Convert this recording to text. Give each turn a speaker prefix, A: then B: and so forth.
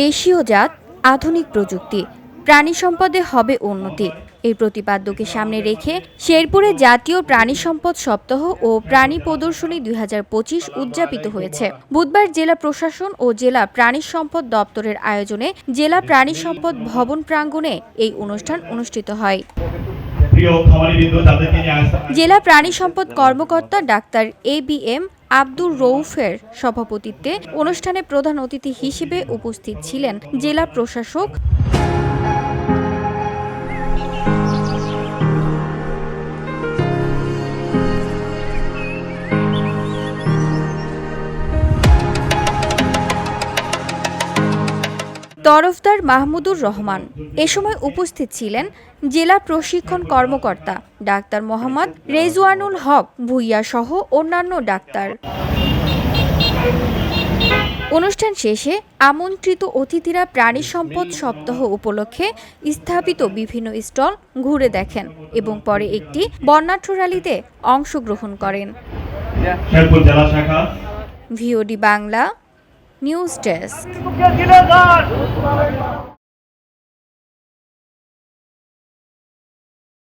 A: দেশীয় জাত আধুনিক প্রযুক্তি প্রাণী সম্পদে হবে উন্নতি এই প্রতিপাদ্যকে সামনে রেখে শেরপুরে জাতীয় প্রাণী সম্পদ সপ্তাহ ও প্রাণী প্রদর্শনী দুই উদযাপিত হয়েছে বুধবার জেলা প্রশাসন ও জেলা প্রাণী সম্পদ দপ্তরের আয়োজনে জেলা প্রাণী সম্পদ ভবন প্রাঙ্গণে এই অনুষ্ঠান অনুষ্ঠিত হয় জেলা প্রাণী সম্পদ কর্মকর্তা doctor A B M Abdur রৌফের সভাপতিত্বে অনুষ্ঠানে প্রধান অতিথি হিসেবে উপস্থিত ছিলেন জেলা প্রশাসক তরফদার মাহমুদুর রহমান এ সময় উপস্থিত ছিলেন জেলা প্রশিক্ষণ কর্মকর্তা ডাক্তার মোহাম্মদ রেজওয়ানুল হক ভুইয়া সহ অন্যান্য ডাক্তার অনুষ্ঠান শেষে আমন্ত্রিত অতিথিরা প্রাণী সম্পদ সপ্তাহ উপলক্ষে স্থাপিত বিভিন্ন স্টল ঘুরে দেখেন এবং পরে একটি বর্ণাঢ্য র্যালিতে অংশগ্রহণ করেন ভিওডি বাংলা নিউজ
B: ডেস্ক